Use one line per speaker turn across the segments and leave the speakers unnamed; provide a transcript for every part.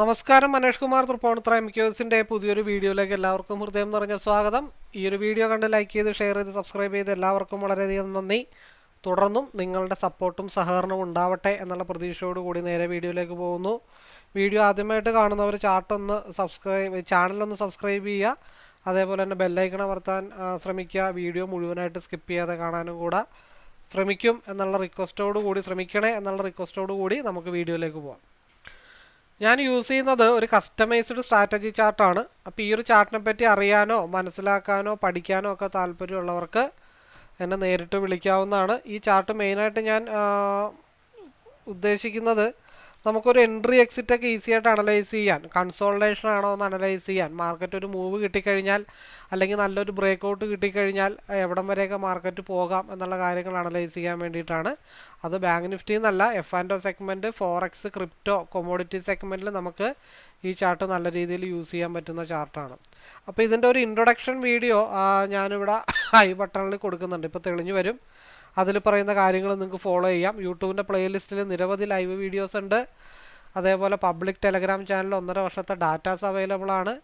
നമസ്കാരം മനേഷ് കുമാർ തൃപ്പൂണിത്തുറ എം പുതിയൊരു വീഡിയോയിലേക്ക് എല്ലാവർക്കും ഹൃദയം നിറഞ്ഞ സ്വാഗതം. ഈ ഒരു വീഡിയോ കണ്ട് ലൈക്ക് ചെയ്ത് ഷെയർ ചെയ്ത് സബ്സ്ക്രൈബ് ചെയ്ത് എല്ലാവർക്കും വളരെയധികം നന്ദി. തുടർന്നും നിങ്ങളുടെ സപ്പോർട്ടും സഹകരണവും ഉണ്ടാവട്ടെ എന്നുള്ള പ്രതീക്ഷയോട് കൂടി നേരെ വീഡിയോയിലേക്ക് പോകുന്നു. വീഡിയോ ആദ്യമായിട്ട് കാണുന്നവർ ചാർട്ടൊന്ന് സബ്സ്ക്രൈബ് ചാനലൊന്ന് സബ്സ്ക്രൈബ് ചെയ്യുക. അതേപോലെ തന്നെ ബെല്ലൈക്കൺ അമർത്താൻ ശ്രമിക്കുക. വീഡിയോ മുഴുവനായിട്ട് സ്കിപ്പ് ചെയ്യാതെ കാണാനും കൂടെ. ശ്രമിക്കും എന്നുള്ള റിക്വസ്റ്റോടുകൂടി ശ്രമിക്കണേ എന്നുള്ള റിക്വസ്റ്റോടുകൂടി നമുക്ക് വീഡിയോയിലേക്ക് പോകാം ഞാൻ യൂസ് ചെയ്യുന്നത് ഒരു കസ്റ്റമൈസ്ഡ് സ്ട്രാറ്റജി ചാർട്ടാണ് അപ്പോൾ ഈ ഒരു ചാർട്ടിനെ പറ്റി അറിയാനോ മനസ്സിലാക്കാനോ പഠിക്കാനോ ഒക്കെ താല്പര്യമുള്ളവർക്ക് എന്നെ നേരിട്ട് വിളിക്കാവുന്നതാണ്. ഈ ചാർട്ട് മെയിനായിട്ട് ഞാൻ ഉദ്ദേശിക്കുന്നത് നമുക്കൊരു എൻട്രി എക്സിറ്റ് ഒക്കെ ഈസി ആയിട്ട് അനലൈസ് ചെയ്യാൻ കൺസോൾട്ടേഷൻ ആണോ എന്ന് അനലൈസ് ചെയ്യാൻ മാർക്കറ്റ് ഒരു മൂവ് കിട്ടിക്കഴിഞ്ഞാൽ അല്ലെങ്കിൽ നല്ലൊരു ബ്രേക്ക് ഔട്ട് കിട്ടിക്കഴിഞ്ഞാൽ എവിടം വരെയൊക്കെ മാർക്കറ്റ് പോകാം എന്നുള്ള കാര്യങ്ങൾ അനലൈസ് ചെയ്യാൻ വേണ്ടിയിട്ടാണ്. അത് ബാങ്ക് നിഫ്റ്റി എന്നല്ല F and O segment forex crypto commodity സെഗ്മെന്റിൽ നമുക്ക് ഈ ചാർട്ട് നല്ല രീതിയിൽ യൂസ് ചെയ്യാൻ പറ്റുന്ന ചാർട്ടാണ് അപ്പോൾ ഇതിന്റെ ഒരു ഇൻട്രൊഡക്ഷൻ വീഡിയോ ഞാനിവിടെ ഐ ബട്ടണിൽ കൊടുക്കുന്നുണ്ട്. ഇപ്പോൾ തെളിഞ്ഞു വരും. അതിൽ പറയുന്ന കാര്യങ്ങൾ നിങ്ങൾക്ക് ഫോളോ ചെയ്യാം. യൂട്യൂബിന്റെ പ്ലേലിസ്റ്റിൽ നിരവധി ലൈവ് വീഡിയോസ് ഉണ്ട്. അതേപോലെ പബ്ലിക് ടെലഗ്രാം ചാനൽ ഒന്നര വർഷത്തെ ഡാറ്റാസ് അവൈലബിൾ ആണ്.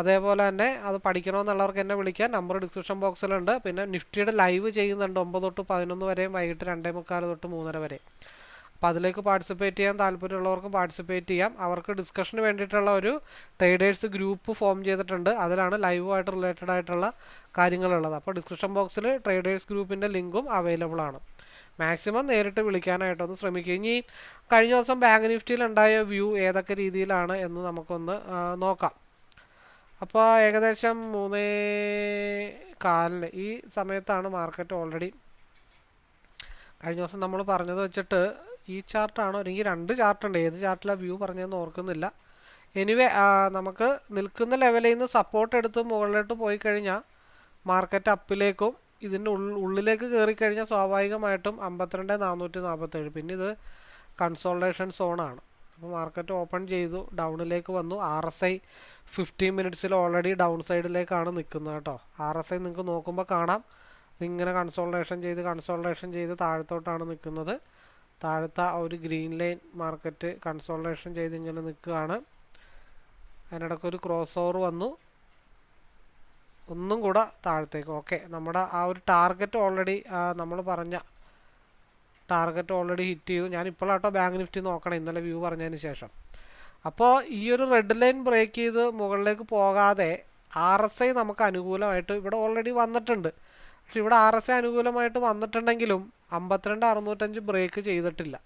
അതേപോലെ തന്നെ അത് പഠിക്കണമെന്നുള്ളവർക്ക് എന്നെ വിളിക്കാം. നമ്പർ ഡിസ്ക്രിപ്ഷൻ ബോക്സിലുണ്ട് പിന്നെ നിഫ്റ്റിയുടെ ലൈവ് ചെയ്യുന്നുണ്ട് ഒമ്പത് തൊട്ട് പതിനൊന്ന് വരെയും വൈകിട്ട് രണ്ടേ മുക്കാൽ തൊട്ട് മൂന്നര വരെ. അപ്പോൾ അതിലേക്ക് പാർട്ടിസിപ്പേറ്റ് ചെയ്യാൻ താല്പര്യമുള്ളവർക്കും പാർട്ടിസിപ്പേറ്റ് ചെയ്യാം. അവർക്ക് ഡിസ്കഷന് വേണ്ടിയിട്ടുള്ള ഒരു ട്രേഡേഴ്സ് ഗ്രൂപ്പ് ഫോം ചെയ്തിട്ടുണ്ട്. അതിലാണ് ലൈവുമായിട്ട് റിലേറ്റഡ് ആയിട്ടുള്ള കാര്യങ്ങളുള്ളത്. അപ്പോൾ ഡിസ്ക്രിപ്ഷൻ ബോക്സിൽ ട്രേഡേഴ്സ് ഗ്രൂപ്പിന്റെ ലിങ്കും അവൈലബിൾ ആണ്. മാക്സിമം നേരിട്ട് വിളിക്കാനായിട്ടൊന്ന് ശ്രമിക്കുക. ഇനി കഴിഞ്ഞ ദിവസം ബാങ്ക് നിഫ്റ്റിയിൽ ഉണ്ടായ വ്യൂ ഏതൊക്കെ രീതിയിലാണ് എന്ന് നമുക്കൊന്ന് നോക്കാം. അപ്പോൾ ഏകദേശം മൂന്നേ കാലിന് ഈ സമയത്താണ് മാർക്കറ്റ് ഓൾറെഡി കഴിഞ്ഞ ദിവസം നമ്മൾ പറഞ്ഞത് വെച്ചിട്ട് ഈ ചാർട്ടാണോ? അല്ലെങ്കിൽ രണ്ട് ചാർട്ടുണ്ട്. ഏത് ചാർട്ടിലാണ് വ്യൂ പറഞ്ഞതെന്ന് ഓർക്കുന്നില്ല. എനിവേ നമുക്ക് നിൽക്കുന്ന ലെവലിൽ നിന്ന് സപ്പോർട്ട് എടുത്ത് മുകളിലോട്ട് പോയി കഴിഞ്ഞാൽ മാർക്കറ്റ് അപ്പിലേക്കും ഇതിന്റെ ഉള്ളിലേക്ക് കയറി കഴിഞ്ഞാൽ സ്വാഭാവികമായിട്ടും അമ്പത്തിരണ്ട് നാനൂറ്റി നാൽപ്പത്തേഴ് പിന്നെ ഇത് കൺസോൾട്ടേഷൻ സോണാണ് അപ്പോൾ മാർക്കറ്റ് ഓപ്പൺ ചെയ്തു ഡൗണിലേക്ക് വന്നു. ആർ എസ് ഐ ഫിഫ്റ്റീൻ മിനിറ്റ്സിൽ ഓൾറെഡി ഡൗൺ സൈഡിലേക്കാണ് നിൽക്കുന്നത് കേട്ടോ. ആർ എസ് ഐ നിങ്ങൾക്ക് നോക്കുമ്പോൾ കാണാം. ഇങ്ങനെ കൺസോൾട്ടേഷൻ ചെയ്ത് കൺസോൾട്ടേഷൻ ചെയ്ത് താഴത്തോട്ടാണ് നിൽക്കുന്നത്. താഴത്തെ ഒരു ഗ്രീൻ ലൈൻ മാർക്കറ്റ് കൺസോൾട്ടേഷൻ ചെയ്ത് ഇങ്ങനെ നിൽക്കുകയാണ്. അതിനിടയ്ക്ക് ഒരു ക്രോസ് ഓവർ വന്നു. ഒന്നും കൂടെ താഴത്തേക്ക്. ഓക്കെ നമ്മുടെ ആ ഒരു ടാർഗറ്റ് ഓൾറെഡി നമ്മൾ പറഞ്ഞ ടാർഗറ്റ് ഓൾറെഡി ഹിറ്റ് ചെയ്തു. ഞാൻ ഇപ്പോഴാട്ടോ ബാങ്ക് നിഫ്റ്റി നോക്കണം. ഇന്നലെ വ്യൂ പറഞ്ഞതിന് ശേഷം. അപ്പോൾ ഈ ഒരു റെഡ് ലൈൻ ബ്രേക്ക് ചെയ്ത് മുകളിലേക്ക് പോകാതെ ആർ എസ് ഐ നമുക്ക് അനുകൂലമായിട്ട് ഇവിടെ ഓൾറെഡി വന്നിട്ടുണ്ട്. പക്ഷെ ഇവിടെ ആർ എസ് ഐ അനുകൂലമായിട്ട് വന്നിട്ടുണ്ടെങ്കിലും അമ്പത്തിരണ്ട് അറുന്നൂറ്റഞ്ച് ബ്രേക്ക് ചെയ്തിട്ടില്ല.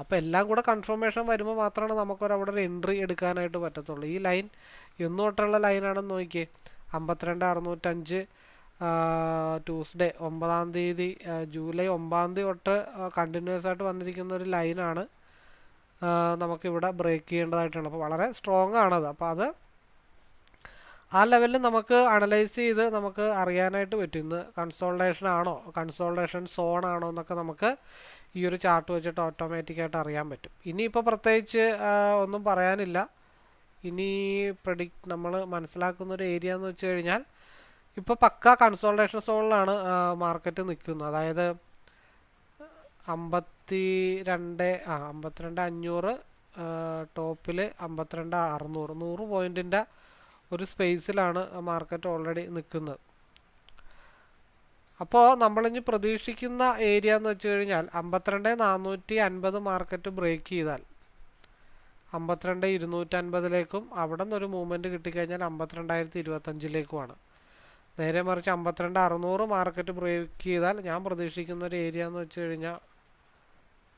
അപ്പോൾ എല്ലാം കൂടെ കൺഫർമേഷൻ വരുമ്പോൾ മാത്രമാണ് നമുക്കൊരവിടെ ഒരു എൻട്രി എടുക്കാനായിട്ട് പറ്റത്തുള്ളൂ. ഈ ലൈൻ എന്ന് തൊട്ടുള്ള ലൈനാണെന്ന് നോക്കിയേ. അമ്പത്തിരണ്ട് അറുന്നൂറ്റഞ്ച് ട്യൂസ്ഡേ ഒമ്പതാം തീയതി ജൂലൈ ഒമ്പതാം തീയതി തൊട്ട് കണ്ടിന്യൂസ് ആയിട്ട് വന്നിരിക്കുന്ന ഒരു ലൈനാണ് നമുക്കിവിടെ ബ്രേക്ക് ചെയ്യേണ്ടതായിട്ടുണ്ട് അപ്പോൾ വളരെ സ്ട്രോങ് ആണത്. അപ്പോൾ അത് ആ ലെവലിൽ നമുക്ക് അനലൈസ് ചെയ്ത് നമുക്ക് അറിയാനായിട്ട് പറ്റും ഇന്ന് കൺസോൾട്ടേഷൻ ആണോ കൺസോൾട്ടേഷൻ സോൺ ആണോ എന്നൊക്കെ നമുക്ക് ഈ ഒരു ചാർട്ട് വെച്ചിട്ട് ഓട്ടോമാറ്റിക്കായിട്ട് അറിയാൻ പറ്റും. ഇനിയിപ്പോൾ പ്രത്യേകിച്ച് ഒന്നും പറയാനില്ല. ഇനി പ്രഡിക്റ്റ് നമ്മൾ മനസ്സിലാക്കുന്ന ഒരു ഏരിയ എന്ന് വെച്ച് കഴിഞ്ഞാൽ ഇപ്പോൾ പക്ക കൺസോൾട്ടേഷൻ സോണിലാണ് മാർക്കറ്റ് നിൽക്കുന്നത്. അതായത് അമ്പത്തി രണ്ട് ആ അമ്പത്തിരണ്ട് അഞ്ഞൂറ് ടോപ്പിൽ അമ്പത്തിരണ്ട് അറുന്നൂറ് നൂറ് പോയിന്റിന്റെ ഒരു സ്പേസിലാണ് മാർക്കറ്റ് ഓൾറെഡി നിൽക്കുന്നത് അപ്പോൾ നമ്മളിനി പ്രതീക്ഷിക്കുന്ന ഏരിയ എന്ന് വെച്ച് കഴിഞ്ഞാൽ അമ്പത്തിരണ്ട് നാനൂറ്റി അൻപത് മാർക്കറ്റ് ബ്രേക്ക് ചെയ്താൽ അമ്പത്തിരണ്ട് ഇരുന്നൂറ്റൻപതിലേക്കും അവിടെ നിന്നൊരു മൂവ്മെന്റ് കിട്ടിക്കഴിഞ്ഞാൽ അമ്പത്തിരണ്ടായിരത്തി ഇരുപത്തഞ്ചിലേക്കുമാണ്. നേരെ മറിച്ച് അമ്പത്തിരണ്ട് അറുന്നൂറ് മാർക്കറ്റ് ബ്രേക്ക് ചെയ്താൽ ഞാൻ പ്രതീക്ഷിക്കുന്ന ഒരു ഏരിയ എന്ന് വെച്ച് കഴിഞ്ഞാൽ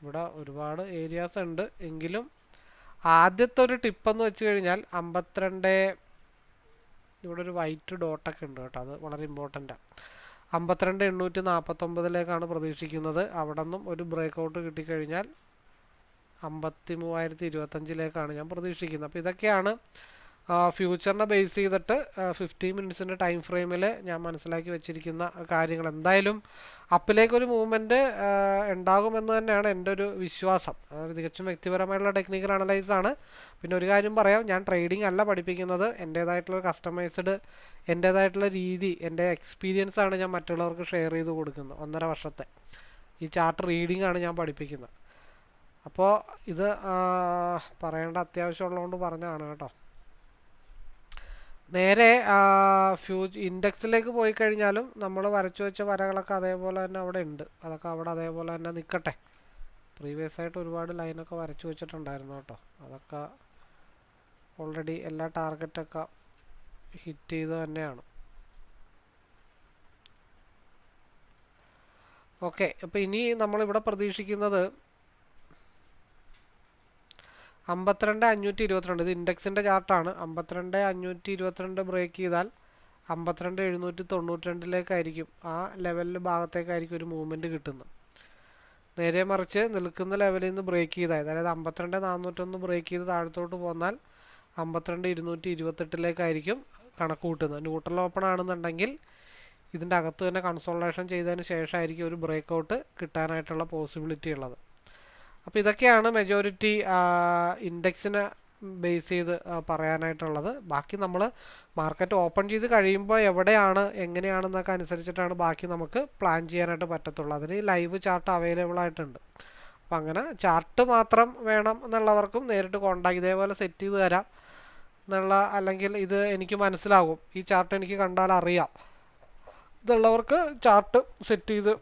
ഇവിടെ ഒരുപാട് ഏരിയാസ് ഉണ്ട്. എങ്കിലും ആദ്യത്തെ ഒരു ടിപ്പെന്ന് വെച്ച് കഴിഞ്ഞാൽ അമ്പത്തിരണ്ട് ഇവിടെ ഒരു വൈറ്റ് ഡോട്ടൊക്കെ ഉണ്ട് കേട്ടോ. അത് വളരെ ഇമ്പോർട്ടന്റാണ് അമ്പത്തിരണ്ട് എണ്ണൂറ്റി നാൽപ്പത്തൊമ്പതിലേക്കാണ് പ്രതീക്ഷിക്കുന്നത്. അവിടെ നിന്നും ഒരു ബ്രേക്ക് ഔട്ട് കിട്ടിക്കഴിഞ്ഞാൽ അമ്പത്തി മൂവായിരത്തി ഇരുപത്തഞ്ചിലേക്കാണ് ഞാൻ പ്രതീക്ഷിക്കുന്നത്. അപ്പോൾ ഇതൊക്കെയാണ് ഫ്യൂച്ചറിനെ ബേസ് ചെയ്തിട്ട് ഫിഫ്റ്റീൻ മിനിറ്റ്സിന്റെ ടൈം ഫ്രെയിമിൽ ഞാൻ മനസ്സിലാക്കി വെച്ചിരിക്കുന്ന കാര്യങ്ങൾ എന്തായാലും അപ്പിലേക്കൊരു മൂവ്മെന്റ് ഉണ്ടാകുമെന്ന് തന്നെയാണ് എന്റെ ഒരു വിശ്വാസം. തികച്ചും വ്യക്തിപരമായിട്ടുള്ള ടെക്നിക്കൽ അനലൈസ് ആണ്. പിന്നെ ഒരു കാര്യം പറയാം ഞാൻ ട്രേഡിംഗ് അല്ല പഠിപ്പിക്കുന്നത്. എന്റേതായിട്ടുള്ള കസ്റ്റമൈസ്ഡ് എന്റേതായിട്ടുള്ള രീതി എന്റെ എക്സ്പീരിയൻസ് ആണ് ഞാൻ മറ്റുള്ളവർക്ക് ഷെയർ ചെയ്ത് കൊടുക്കുന്നത് ഒന്നര വർഷത്തെ. ഈ ചാർട്ട് റീഡിംഗ് ആണ് ഞാൻ പഠിപ്പിക്കുന്നത്. അപ്പോൾ ഇത് പറയേണ്ട അത്യാവശ്യമുള്ളതുകൊണ്ട് പറഞ്ഞതാണ് കേട്ടോ. നേരെ ഫ്യൂജ് ഇൻഡെക്സിലേക്ക് പോയി കഴിഞ്ഞാലും നമ്മൾ വരച്ചു വെച്ച വരകളൊക്കെ അതേപോലെ തന്നെ അവിടെ ഉണ്ട്. അതൊക്കെ അവിടെ അതേപോലെ തന്നെ നിൽക്കട്ടെ പ്രീവിയസ് ആയിട്ട് ഒരുപാട് ലൈനൊക്കെ വരച്ചു വെച്ചിട്ടുണ്ടായിരുന്നു കേട്ടോ. അതൊക്കെ ഓൾറെഡി എല്ലാ ടാർഗറ്റൊക്കെ ഹിറ്റ് ചെയ്ത് തന്നെയാണ്. ഓക്കെ അപ്പോൾ ഇനി നമ്മളിവിടെ പ്രതീക്ഷിക്കുന്നത് അമ്പത്തിരണ്ട് അഞ്ഞൂറ്റി ഇരുപത്തിരണ്ട്. ഇത് ഇൻഡെക്സിന്റെ ചാർട്ടാണ്. അമ്പത്തിരണ്ട് അഞ്ഞൂറ്റി ഇരുപത്തിരണ്ട് ബ്രേക്ക് ചെയ്താൽ അമ്പത്തിരണ്ട് എഴുന്നൂറ്റി തൊണ്ണൂറ്റി രണ്ടിലേക്കായിരിക്കും ആ ലെവലിൽ ഭാഗത്തേക്കായിരിക്കും ഒരു മൂവ്മെന്റ് കിട്ടുന്നത്. നേരെ മറിച്ച് നിൽക്കുന്ന ലെവലിൽ നിന്ന് ബ്രേക്ക് ചെയ്താൽ അതായത് അമ്പത്തിരണ്ട് നാനൂറ്റൊന്ന് ബ്രേക്ക് ചെയ്ത് താഴത്തോട്ട് പോന്നാൽ അമ്പത്തിരണ്ട് ഇരുന്നൂറ്റി ഇരുപത്തെട്ടിലേക്കായിരിക്കും കണക്ക് കൂട്ടുന്നത്. ന്യൂട്രൽ ഓപ്പൺ ആണെന്നുണ്ടെങ്കിൽ ഇതിന്റെ അകത്ത് തന്നെ കൺസോൾട്ടേഷൻ ചെയ്തതിന് ശേഷമായിരിക്കും ഒരു ബ്രേക്ക് ഔട്ട് കിട്ടാനായിട്ടുള്ള പോസിബിലിറ്റി ഉള്ളത്. അപ്പോൾ ഇതൊക്കെയാണ് മെജോറിറ്റി ഇൻഡെക്സിനെ ബേസ് ചെയ്ത് പറയാനായിട്ടുള്ളത്. ബാക്കി നമ്മൾ മാർക്കറ്റ് ഓപ്പൺ ചെയ്ത് കഴിയുമ്പോൾ എവിടെയാണ് എങ്ങനെയാണെന്നൊക്കെ അനുസരിച്ചിട്ടാണ് ബാക്കി നമുക്ക് പ്ലാൻ ചെയ്യാനായിട്ട് പറ്റത്തുള്ളൂ. അതിന് ലൈവ് ചാർട്ട് അവൈലബിൾ ആയിട്ടുണ്ട്. അപ്പം അങ്ങനെ ചാർട്ട് മാത്രം വേണം എന്നുള്ളവർക്കും നേരിട്ട് കോണ്ടാക്ട് ഇതേപോലെ സെറ്റ് ചെയ്ത് തരാം എന്നുള്ള അല്ലെങ്കിൽ ഇത് എനിക്ക് മനസ്സിലാകും. ഈ ചാർട്ട് എനിക്ക് കണ്ടാൽ അറിയാം. ഇതുള്ളവർക്ക് ചാർട്ട് സെറ്റ് ചെയ്ത്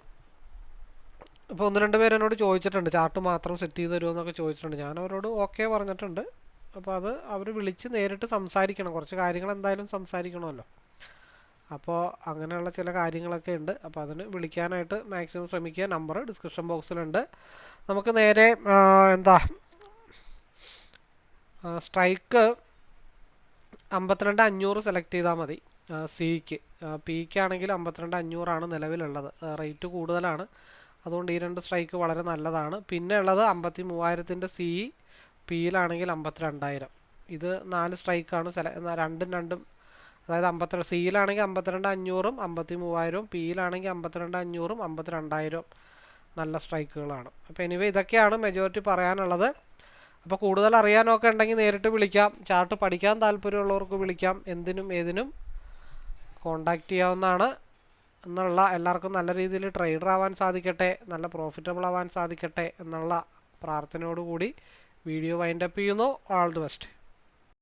ഇപ്പോൾ ഒന്ന് രണ്ട് പേര് എന്നോട് ചോദിച്ചിട്ടുണ്ട്. ചാർട്ട് മാത്രം സെറ്റ് ചെയ്ത് തരുമോ എന്നൊക്കെ ചോദിച്ചിട്ടുണ്ട്. ഞാൻ അവരോട് ഓക്കെ പറഞ്ഞിട്ടുണ്ട്. അപ്പോൾ അത് അവർ വിളിച്ച് നേരിട്ട് സംസാരിക്കണം. കുറച്ച് കാര്യങ്ങൾ എന്തായാലും സംസാരിക്കണമല്ലോ. അപ്പോൾ അങ്ങനെയുള്ള ചില കാര്യങ്ങളൊക്കെ ഉണ്ട്. അപ്പോൾ അതിന് വിളിക്കാനായിട്ട് മാക്സിമം ശ്രമിക്കുക. നമ്പർ ഡിസ്ക്രിപ്ഷൻ ബോക്സിലുണ്ട്. നമുക്ക് നേരെ എന്താ സ്ട്രൈക്ക് അമ്പത്തിരണ്ട് അഞ്ഞൂറ് സെലക്ട് ചെയ്താൽ മതി. സിക്ക്. പിക്ക് ആണെങ്കിൽ അമ്പത്തിരണ്ട് അഞ്ഞൂറാണ് നിലവിലുള്ളത്. റേറ്റ് കൂടുതലാണ്. അതുകൊണ്ട് ഈ രണ്ട് സ്ട്രൈക്ക് വളരെ നല്ലതാണ്. പിന്നെ ഉള്ളത് അമ്പത്തി മൂവായിരത്തിന്റെ സി പിയിലാണെങ്കിൽ അമ്പത്തിരണ്ടായിരം. ഇത് നാല് സ്ട്രൈക്കാണ് സെല രണ്ടും രണ്ടും അതായത് അമ്പത്തിരണ്ട് സിയിലാണെങ്കിൽ അമ്പത്തിരണ്ട് അഞ്ഞൂറും അമ്പത്തി മൂവായിരവും പിയിലാണെങ്കിൽ അമ്പത്തിരണ്ട് അഞ്ഞൂറും അമ്പത്തിരണ്ടായിരവും നല്ല സ്ട്രൈക്കുകളാണ്. അപ്പോൾ എനിവേ ഇതൊക്കെയാണ് മെജോറിറ്റി പറയാനുള്ളത്. അപ്പോൾ കൂടുതൽ അറിയാനൊക്കെ ഉണ്ടെങ്കിൽ നേരിട്ട് വിളിക്കാം. ചാർട്ട് പഠിക്കാൻ താല്പര്യമുള്ളവർക്ക് വിളിക്കാം. എന്തിനും ഏതിനും കോണ്ടാക്ട് ചെയ്യാവുന്നതാണ്. എന്നുള്ള എല്ലാവർക്കും നല്ല രീതിയിൽ ട്രേഡർ ആവാൻ സാധിക്കട്ടെ നല്ല പ്രോഫിറ്റബിൾ ആവാൻ സാധിക്കട്ടെ എന്നുള്ള പ്രാർത്ഥനയോടുകൂടി വീഡിയോ വൈൻഡപ്പ് ചെയ്യുന്നു. All the best